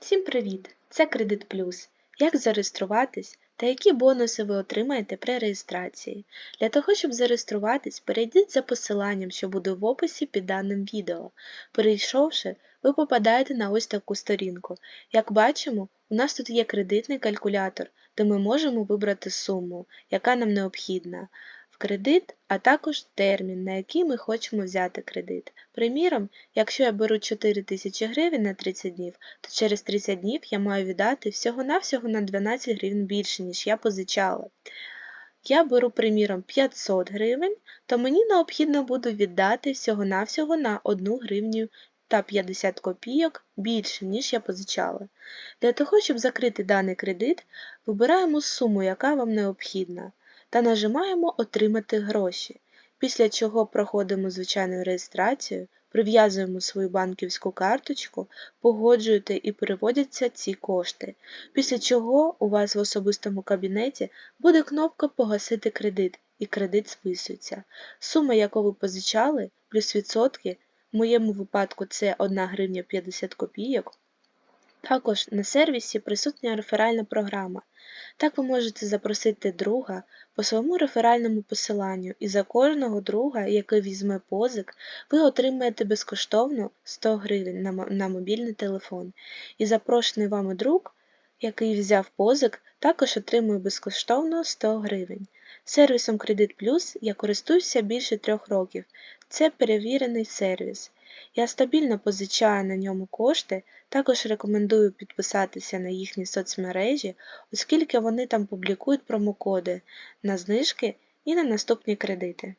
Всім привіт! Це Кредит Плюс. Як зареєструватись та які бонуси ви отримаєте при реєстрації. Для того, щоб зареєструватись, перейдіть за посиланням, що буде в описі під даним відео. Перейшовши, ви попадаєте на ось таку сторінку. Як бачимо, у нас тут є кредитний калькулятор, де ми можемо вибрати суму, яка нам необхідна кредит, а також термін, на який ми хочемо взяти кредит. Приміром, якщо я беру 4 тисячі гривень на 30 днів, то через 30 днів я маю віддати всього-навсього на 12 гривень більше, ніж я позичала. Я беру, приміром, 500 гривень, то мені необхідно буде віддати всього-навсього на 1 гривню та 50 копійок більше, ніж я позичала. Для того, щоб закрити даний кредит, вибираємо суму, яка вам необхідна, та нажимаємо Отримати гроші, після чого проходимо звичайну реєстрацію, прив'язуємо свою банківську карточку, погоджуєте і переводяться ці кошти, після чого у вас в особистому кабінеті буде кнопка Погасити кредит і кредит списується. Сума, яку ви позичали, плюс відсотки, в моєму випадку це 1 гривня 50 копійок. Також на сервісі присутня реферальна програма. Так ви можете запросити друга по своєму реферальному посиланню, і за кожного друга, який візьме позик, ви отримаєте безкоштовно 100 гривень на, мобільний телефон. І запрошений вами друг, який взяв позик, також отримує безкоштовно 100 гривень. Сервісом Кредит Плюс я користуюся більше трьох років. Це перевірений сервіс. Я стабільно позичаю на ньому кошти, також рекомендую підписатися на їхні соцмережі, оскільки вони там публікують промокоди на знижки і на наступні кредити.